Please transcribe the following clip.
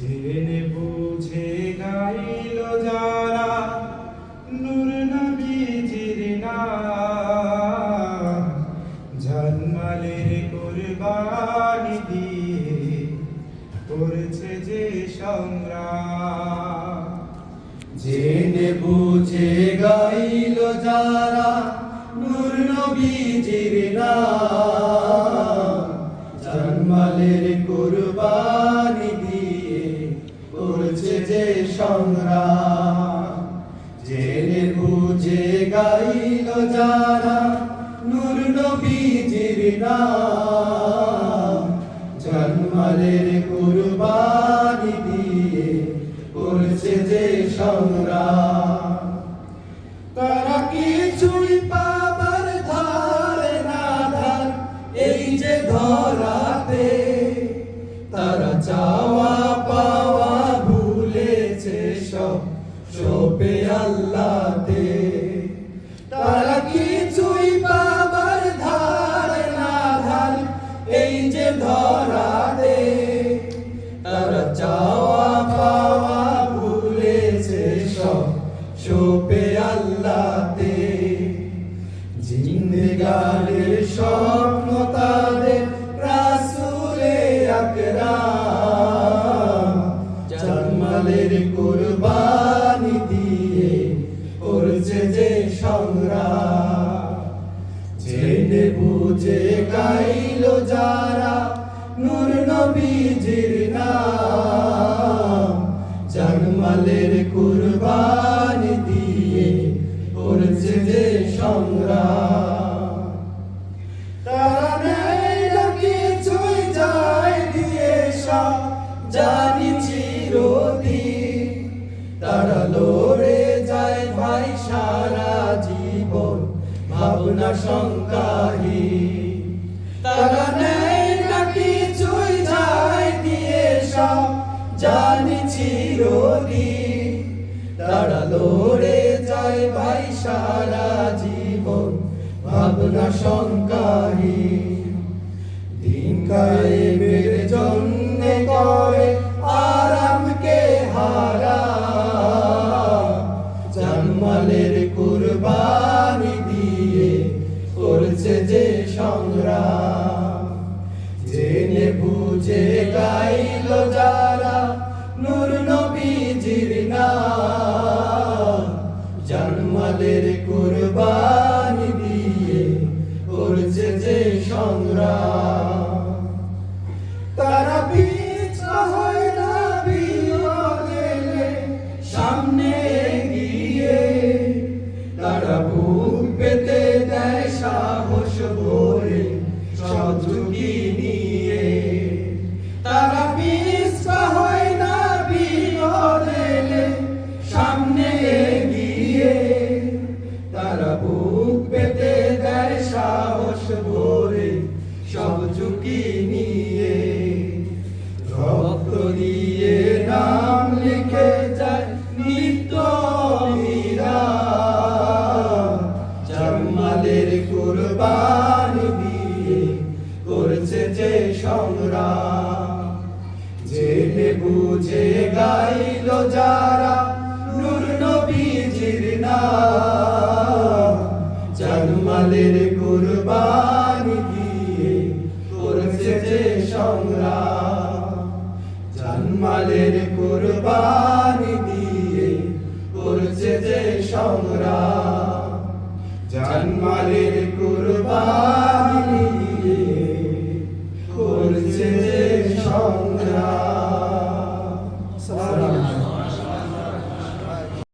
জেনে বুঝে গাইল যারা। নূর নবীজির নাম জন্মালের কুরবানি দিয়ে করছে যে সংগ্রাম জেনে বুঝে গাইল যারা, নূর নবীজির নাম করছে যে সংগ্রাম, জেনে বুঝে গাইল যারা নূর নবীজির নাম। জন্মালের কুরবানি দিয়ে করছে যে সংগ্রাম। সব সোপে আল্লাহতে, তারা কিছুই পাবার ধারে না ধার, এই যে ধরাতে, তারা চাওয়া পাওয়া ভুলেছে সব সোপে আল্লাহতে। জিন্দেগানের স্বপ্ন তাদের রাসুলে আকরাম, জন্মালের সংগ্রাম। জেনে বুঝে গাইল যারা নূর নবীজির নাম। জন্মালের কুরবানি দিয়ে করছে যে সংগ্রাম। তারা নেই যায় দিয়ে সব জানি চিরদিন। তারা লড়ে ভাবনা শঙ্কাহী তারা নেই না কিছুই যায় দিয়ে সব জানি চিরদিন তারা লড়ে যায় ভাই, সারা জীবন ভাবনা শঙ্কাহী দিন কায়েমের ভরে সব ঝুঁকি নিয়ে রক্ত দিয়ে নাম লিখে যায় নিত্য জামালের কুরবানি দিয়ে করছে যে সংগ্রাম। জেনে বুঝে গাইল যারা সংগ্রাম জন্মালের কুরবানি দিয়ে করছে যে সংগ্রাম।